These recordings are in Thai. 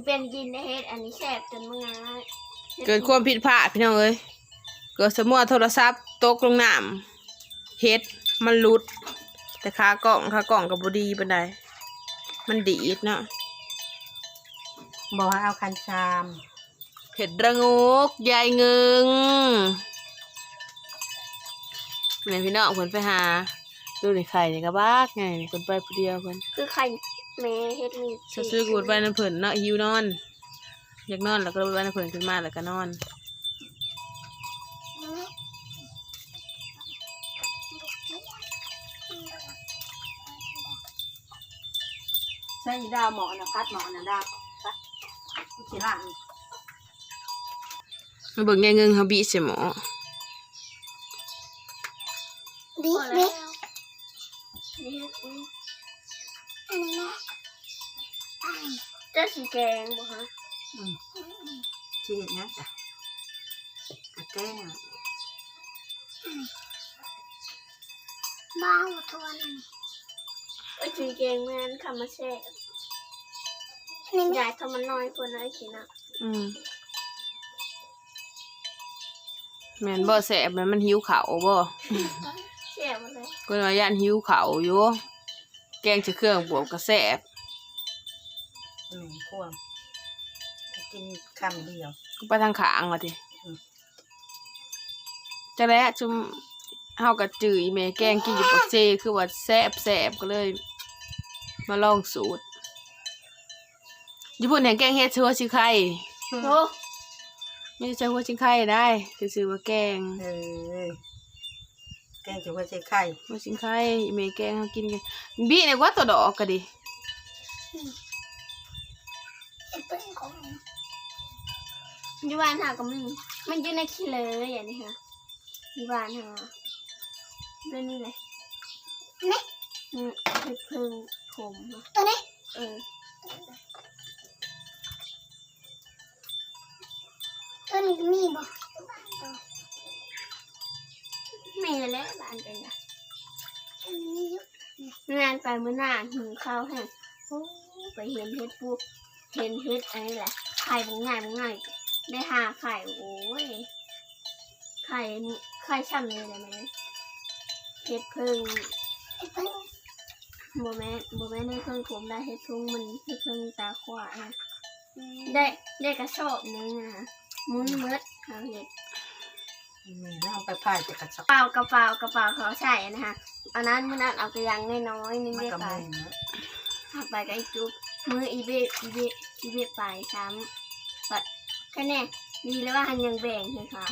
นี่เป็นกินได้เฮ็ดอันนี้แซ่บจนมึงอะเกิดความผิดพลาดพี่น้องเอ้ยเกิดสมมติว่าโทรศัพท์ตกลงน้ำเฮ็ดมันหลุด แต่ขากล่องขากล่องกับบดีปานใดมันดีดเนาะบอกให้เอาคันชามเผ็ดระงกยายเงึงเนี่ยพี่น้องเพิ่นไปหาดูในไข่นี่ก็บากไงเพิ่นไปผู้เดียวเพิ่นคือไข่ แม่เฮ็ดนี่ซื้อๆกูดไปน้ำเพิ่นเนาะหิวนอน อยากนอนแล้วก็เลยไปน้ำเพิ่นขึ้นมาแล้วก็นอนใช่ดาวหมอนะพัดหมอนะดาวพัดกูสิล่างมาเบิ่งยายเงึงเขาบีใส่หมอ นนี้นะจะสีแกงบ่ฮะอืมชีเห็นนะจ้ะกระแก้งบ้าวทวนไอ้สีแกงแม่นคำมาแซ่บนี่ยายทำมันน้อยคนไอ้ขี้น่ะอืมแม่นบ่แสบแม่นมันหิวข้าวบ่แซ่บหมดเลยก็ว่าย่านหิวข้าวอยู่ แกงจะเครื่องบวกก็แซ่บหนึ่งควมกินคำเดียว ก็ไปทางขางว่าติอืมจังแล้จุมเฮาก็จื้ออีแม่แกงกินอยู่ปักเซคือว่าแซ่บแซ่บก็เลย มาลองสูตรญี่ปุ่นแห่งแกงเฮ็ดชัวชิไข่โอ้ไม่ใช่หัวชิไข่ได้ คือซื้อว่าแกง เออ แกงจะว่าใส่ไข่หัวชิไข่อีแม่แกงเฮากินกันบีเนี่ยว่าตัวดอกก็ดิอยู่บ้านหาก็มีมันอยู่ในขี้เลยอย่างนี้ค่ะอยู่บ้านหาเรื่องนี้เลยนี่อืมเฮ็ดเพิ่งผมตัวนี้เออต้นมีบ่ มีแล้วบ้านเป็นอะต้นมีอยู่งานไปเมื่อหน้าหิวข้าวแห้งโอ้ไปเห็นเฮ็ดปุ๊บเห็นเฮ็ดอันนี้แหละไข่บางง่ายบางง่ายได้หาไข่โอ้ยไข่ไข่ช่ำเลยได้ไหมเฮ็ดเพิ่งไอ้เพิ่งโมแม่โมแม่ในเพิ่งผมได้เฮ็ดทุ่งมันเฮ็ดเพิ่งตาขวาอะได้ได้กระสอบหนึงอะหมุนเมดเขาเฮ็ด นี่แล้วเอาไปพายจะกระชับเปล่ากระเป๋ากระเป๋าเขาใส่นะคะอันนั้นมื่อนั้นเอากระยังน้อยๆนึงมันได้ก็ไปมือนะถักไปกับไอ้จุ๊บมืออีเบะอีเบะอีเบะไปซ้ำปัดแค่นี้ดีแล้วว่าหันยังแบ่งให้เขา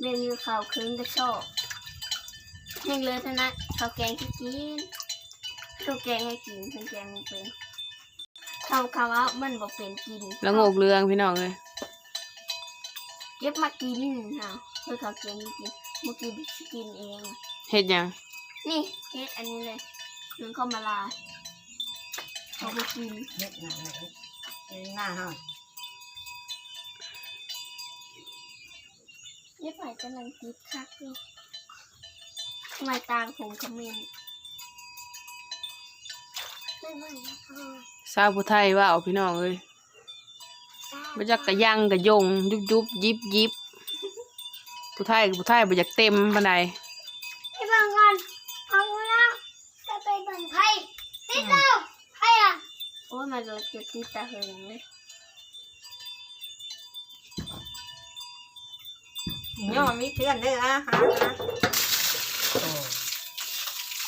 แบ่งอยู่เขาครึ่งกระสอบยังเหลือเท่านั้นเขาวแกงที่กินเขาวแกงให้กินเขาวแกงบ่เป็นเขาเขาว่ามันบ่เป็นกิน แล้วงกเรืองพี่น้องเลย เก็บมากินค่ะ เพื่อเขาวแกงให้กินบ่กินสิกินเอง เฮ็ดหยังนี่เฮ็ดอันนี้เลยถึงเข้ามาลา เขาบ่กินเม็ดหนาเลยเอ็นหน้าห้าเย็บไหวกำลังคิดคักอยู่ทำไมตางผมคอมเมนต์ไม่ไหวแล้วพ่อสาวผู้ไทยว่าเอาพี่น้องเอ้ยบ่จักกะยังกะยงยุบยุบยิบยิบ ผู้ไทยกับผู้ไทยบ่อยากเต็มปานใดไปบังก่อนเอาแล้วจะไปบังไพ่ติดแล้วไพ่อะโอ้ยมันเลยจะติดตาเหิงเลยย่อมีเพื่อนเด้ออะฮะโอ้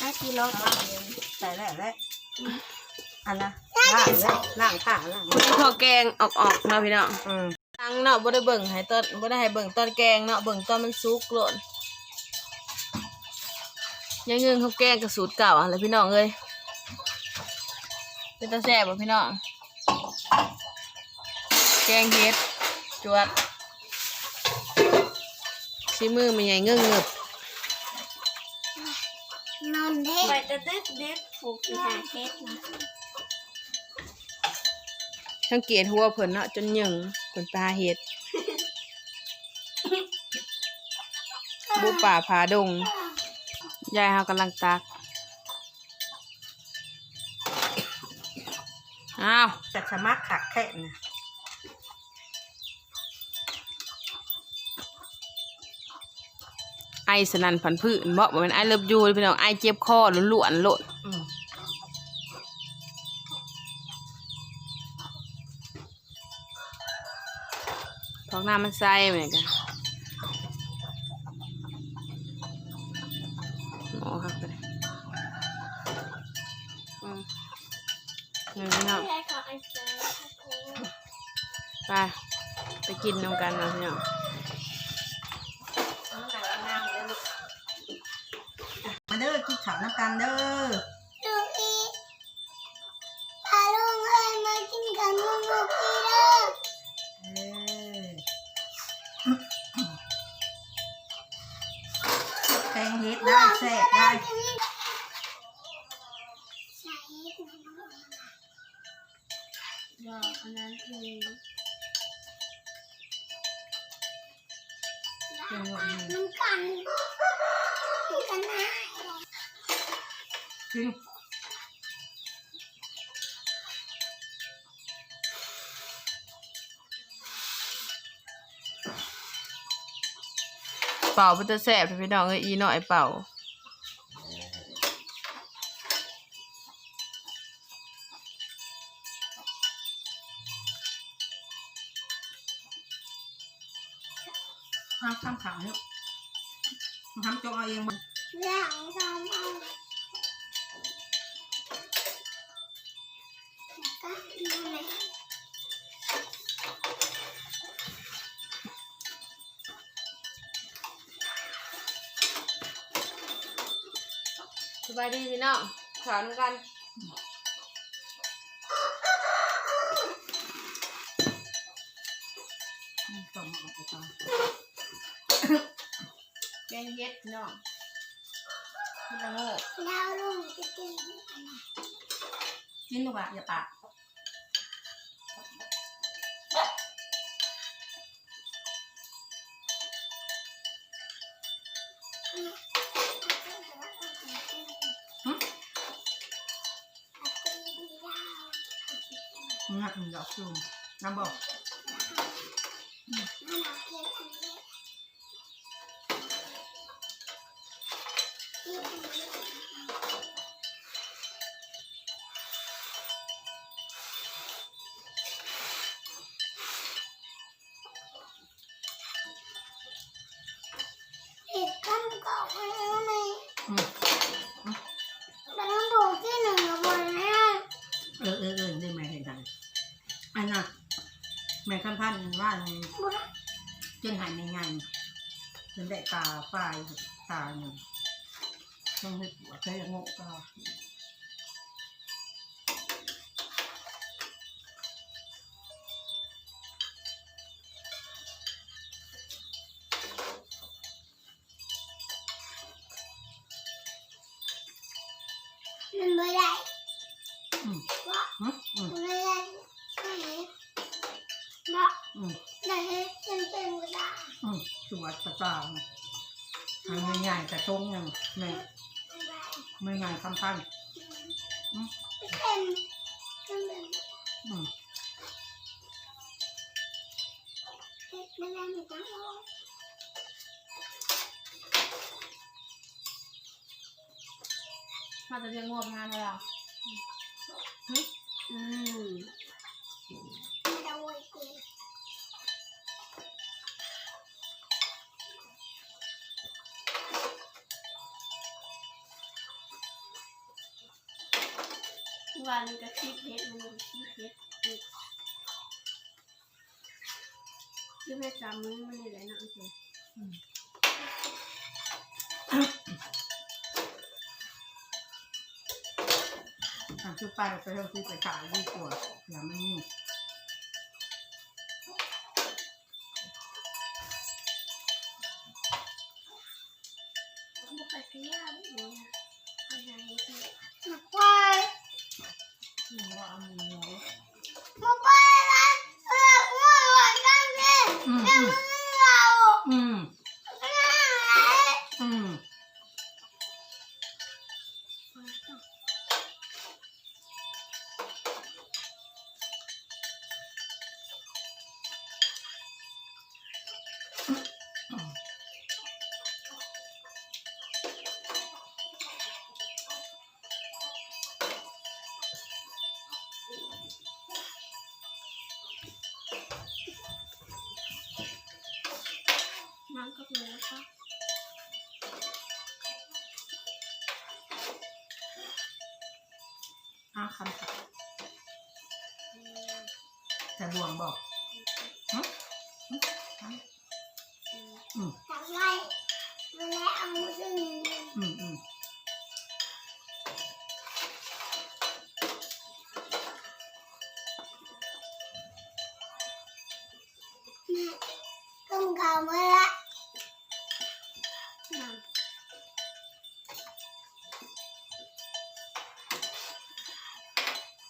น่ากินรสใส่แล้วแหละอันละล่างแล้วล่างขาล่างพอแกงออกๆเนาะพี่น้องอืม ตังเนาะบ่ได้เบิ่งให้ตอนบ่ได้ให้เบิ่งตอนแกงเนาะเบิ่งตอนมันสุกโลดยังเงินเขาแกงกับสูตรเก่าอะไรพี่น้องเอ้ยเป็นตาแซ่บบ่พี่น้อง แกงเฮ็ดจวดชิมือมันใหญ่เงื้อเงือบนอนเด้ไปตะตึกดึกผูกที่หาเฮ็ดนะสังเกตหัวเพิ่นเนาะจนหยึง เพิ่นตาเฮ็ดบุป่าผาดง ยายเฮากำลังตัก อ้าวจัดสมัครขักแค่นะไอสนันผันพืชบ่บ่แม่นไอเลิฟยูพี่น้องไอเจ็บคอล้วนๆโลด พอกน้ำมันใส่เหมือนกันโอ้ครับไปเลยอืมนี่พี่น้องแค่ขออันเจอครับผมไปไปกินนำกันเนาะพี่น้องมาเด้อกินข้าวน้ำกันเด้อลูกอีพาลุงเอ้ยมากินกับลุงลูกอีเด้อ กงเฮ็ดได้แซ่บได้ใส่ดอกอันนั้นคือเป็นหมดเลยน้ำกันน้ำกันนะ เป่าเพื่อจะแสบพี่น้องเอ้ยอีหน่อยเป่าห้ามข้ามขาเนี่ยห้ามจงเอาเองมันเรื่ บายดีพี่น้องขอนำกันส่งมาออกไปตอนแกงเย็ดพี่น้องพี่ละโงกแล้วลุงจะกินอันไหนกินดีกว่าอย่าปาก งัก นว่าไงบุญเจนหายในไงานเป็นได้ตาฝ้ายตาหนึ่งต้องให้ปวดใช้งก็มัน อืมสวัสดิ์ตาทำง่ายๆแต่ตรงยังแม่ไม่ได้ไม่ง่ายคำพันธ์เต็มเต็มเต็มอืมไม่ได้ไม่ต้องเอามาจะเรียงงวงานแล้วอืมไม่ วานมันก็คิดเพชรมันคิดเพชรคิดเพชรจำมือมันเลยนะโอเคทำคือไปไปเท่าที่ไปขายดีกว่าอย่าไม่มีมันไปเที่ยวเนี่ย อืมว่า มาคำแต่บวงบอกฮะฮะฮะอืม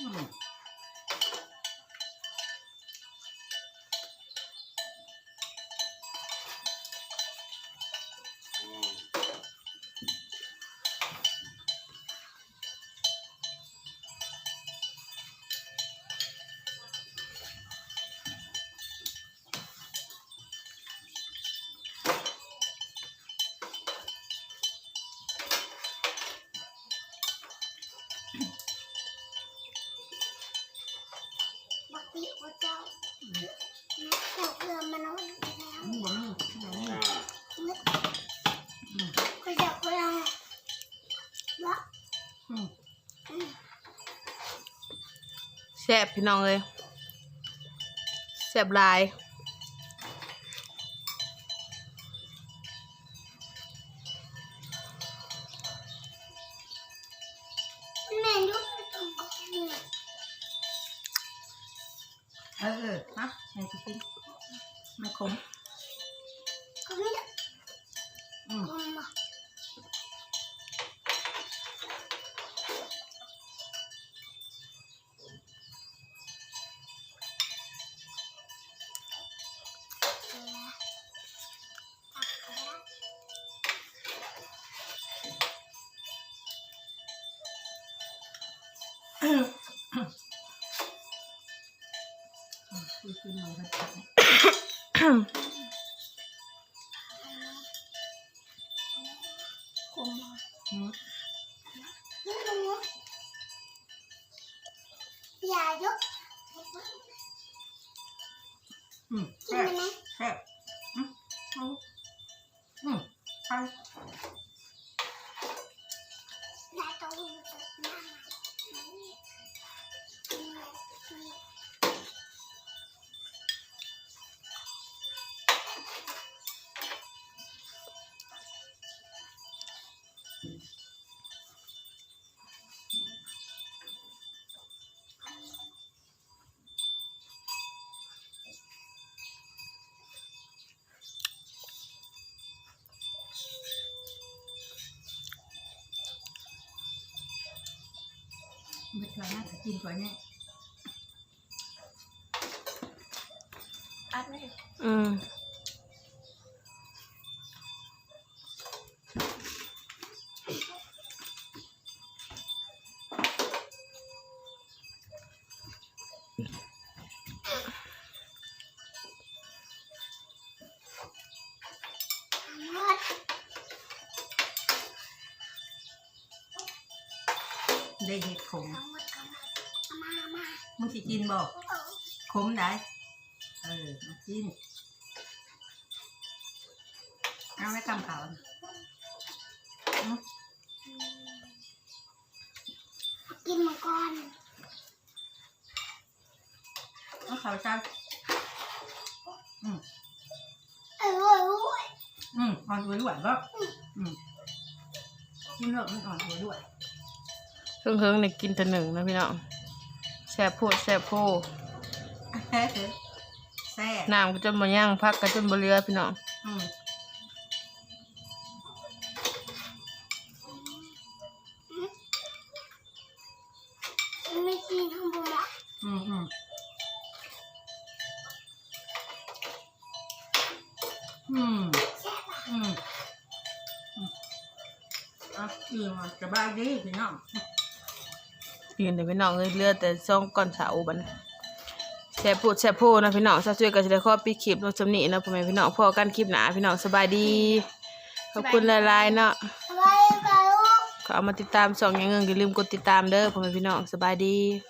อื ซ่บพี่น้องเลยแซ่บหลายแม่ยุบตรงนี้เออเออฮะไงจะกินไม่ขมก็ไม่ ได้อืมคมมาคุยขึ้นมาแล้วคมมาอืมไม่รู้อย่ายกอืมกินแซ่บไปไหมแซ่บอืมเอาอืมไปยายต้องอยู่ตรงหน้ามัน ไม่เคยน่าจะกินกว่านี้อัดเลยอืม ได้เห็ดขมเอาหมดเอามาเอามามึงสิกินบอกเอาขมได้เออมากินเอาไว้ทำขาวนะอืมกินมังกรเอาขาวจ้าอืมเออโอ้ยโอ้ยอืมอ่อนหัวด้วยก็อืมกินเลิกมันอ่อนหัวด้วย เพิ่งเพิ่งเนี่ยกินแต่หนึ่งนะพี่น้องแซ่บโพดแซ่บโพดแซ่บแซ่บน้ำก็จนบ่ย่างพักก็จนบ่เหลือพี่น้องอืมไม่กินทั้งหมดอะอืมอืมอืมแซ่บอะอืมอืมอะอืมอะสบายดีพี่น้อง ยืนแต่พี่น้องเลยเหลือแต่ซองก่อนเสาบัดนแซ่บโพดแซ่บโพดนะพี่น้องซะช่วยก็สิได้ขอปิดคลิปลงสำนี้เนาะพ่อแม่พี่น้องพอกันคลิปหน้าพี่น้องสบายดี ขอบคุณหลายๆเนาะสบายดีกว่าลูกขอเอามาติดตามช่องอยังเงินอย่าลืมกดติดตามเด้อพ่อแม่พี่น้องสบายดีส